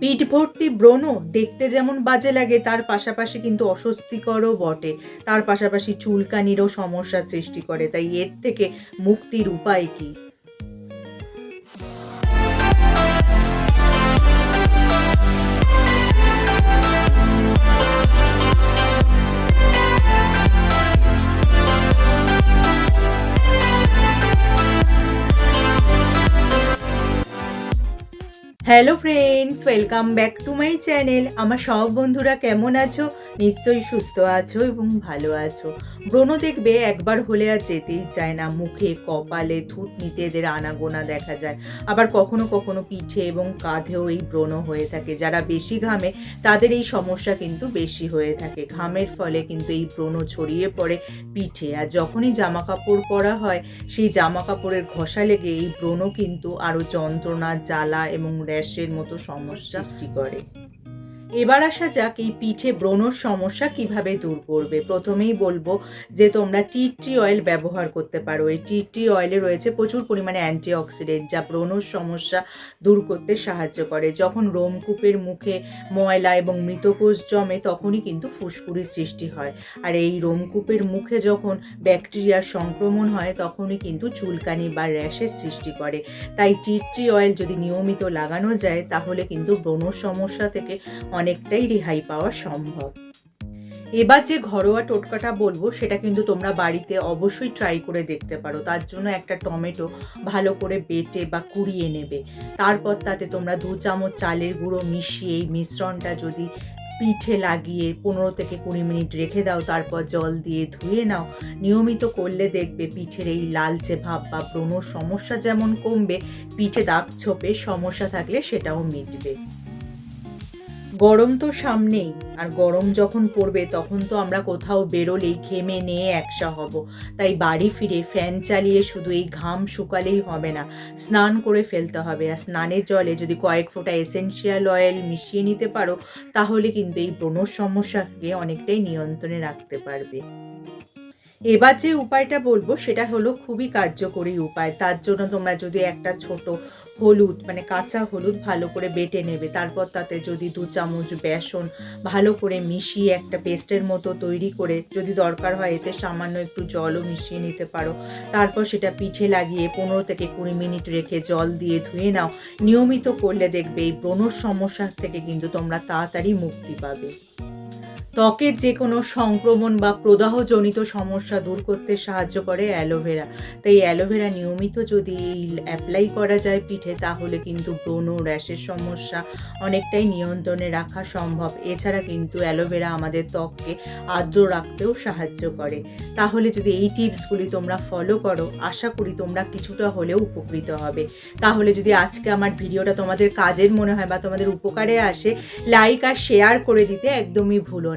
পিঠ ভর্তি ব্রণ দেখতে যেমন বাজে লাগে, তার পাশাপাশি কিন্তু অস্বস্তিকরও বটে। তার পাশাপাশি চুলকানিরও সমস্যা সৃষ্টি করে, তাই এর থেকে মুক্তির উপায় কি? Hello friends welcome back to my channel আমার সব বন্ধুরা কেমন আছো? নিশ্চয়ই সুস্থ আছো এবং ভালো আছো। ব্রণ দেখবে একবার হলে আর যেতেই চায় না। মুখে, কপালে থুতনিতে এদের আনাগোনা দেখা যায়। আবার কখনো কখনো পিঠে এবং কাঁধেও এই ব্রণ হয়ে থাকে। যারা বেশি ঘামে, তাদের এই সমস্যা কিন্তু বেশি হয়ে থাকে। ঘামের ফলে কিন্তু এই ব্রণ ছড়িয়ে পড়ে পিঠে। আর যখনই জামা কাপড় পরা হয়, সেই জামা কাপড়ের ঘষা লেগে এই ব্রণ কিন্তু আরও যন্ত্রণা, জ্বালা এবং র্যাশের মতো সমস্যা সৃষ্টি করে। এবার আসা যাক এই পিঠে ব্রণর সমস্যা কীভাবে দূর করবে। প্রথমেই বলব যে তোমরা টি ট্রি অয়েল ব্যবহার করতে পারো। এই টি ট্রি অয়েলে রয়েছে প্রচুর পরিমাণে অ্যান্টিঅক্সিডেন্ট যা ব্রণর সমস্যা দূর করতে সাহায্য করে। যখন রোমকূপের মুখে ময়লা এবং মৃতকোষ জমে তখনই কিন্তু ফুসকুড়ির সৃষ্টি হয়। আর এই রোমকূপের মুখে যখন ব্যাকটেরিয়ার সংক্রমণ হয় তখনই কিন্তু চুলকানি বা র্যাশের সৃষ্টি করে। তাই টি ট্রি অয়েল যদি নিয়মিত লাগানো যায় তাহলে কিন্তু ব্রণর সমস্যা থেকে অনেকটাই রেহাই পাওয়া সম্ভব। এবার যে ঘরোয়া টোটকাটা বলব, সেটা কিন্তু তোমরা বাড়িতে অবশ্যই ট্রাই করে দেখতে পারো। তার জন্য একটা টমেটো ভালো করে বেটে বা কুড়িয়ে নেবে। তারপর তাতে তোমরা দু চামচ চালের গুঁড়ো মিশিয়ে এই মিশ্রণটা যদি পিঠে লাগিয়ে পনেরো থেকে কুড়ি মিনিট রেখে দাও, তারপর জল দিয়ে ধুয়ে নাও। নিয়মিত করলে দেখবে পিঠের এই লালচে ভাব বা ব্রণর সমস্যা যেমন কমবে, পিঠে দাগ ছোপে সমস্যা থাকলে সেটাও মিটবে। গরম তো সামনেই, আর গরম যখন পড়বে তখন তো আমরা কোথাও বেরোলেই ঘেমে নিয়ে একসা হব। তাই বাড়ি ফিরে ফ্যান চালিয়ে শুধু এই ঘাম শুকালেই হবে না, স্নান করে ফেলতে হবে। আর স্নানের জলে যদি কয়েক ফোঁটা এসেনশিয়াল অয়েল মিশিয়ে নিতে পারো, তাহলে কিন্তু এই ব্রণর সমস্যাকে অনেকটাই নিয়ন্ত্রণে রাখতে পারবে। এবার যে উপায়টা বলব, সেটা হলো খুবই কার্যকরী উপায়। তার জন্য তোমরা যদি একটা ছোট হলুদ মানে কাঁচা হলুদ ভালো করে বেটে নেবে। তারপর তাতে যদি দু চামচ বেসন ভালো করে মিশিয়ে একটা পেস্টের মতো তৈরি করে যদি দরকার হয় এতে সামান্য একটু জলও মিশিয়ে নিতে পারো। তারপর সেটা পিঠে লাগিয়ে পনেরো থেকে কুড়ি মিনিট রেখে জল দিয়ে ধুয়ে নাও। নিয়মিত করলে দেখবে এই ব্রণর সমস্যা থেকে কিন্তু তোমরা তাড়াতাড়ি মুক্তি পাবে। ত্বকের যে কোনো সংক্রমণ বা প্রদাহজনিত সমস্যা দূর করতে সাহায্য করে অ্যালোভেরা। তাই অ্যালোভেরা নিয়মিত যদি অ্যাপ্লাই করা যায় পিঠে, তাহলে কিন্তু ব্রণ র্যাশের সমস্যা অনেকটাই নিয়ন্ত্রণে রাখা সম্ভব। এছাড়া কিন্তু অ্যালোভেরা আমাদের ত্বককে আর্দ্র রাখতেও সাহায্য করে। তাহলে যদি এই টিপসগুলি তোমরা ফলো করো, আশা করি তোমরা কিছুটা হলেও উপকৃত হবে। তাহলে যদি আজকে আমার ভিডিওটা তোমাদের কাজের মনে হয় বা তোমাদের উপকারে আসে লাইক আর শেয়ার করে দিতে একদমই ভুলো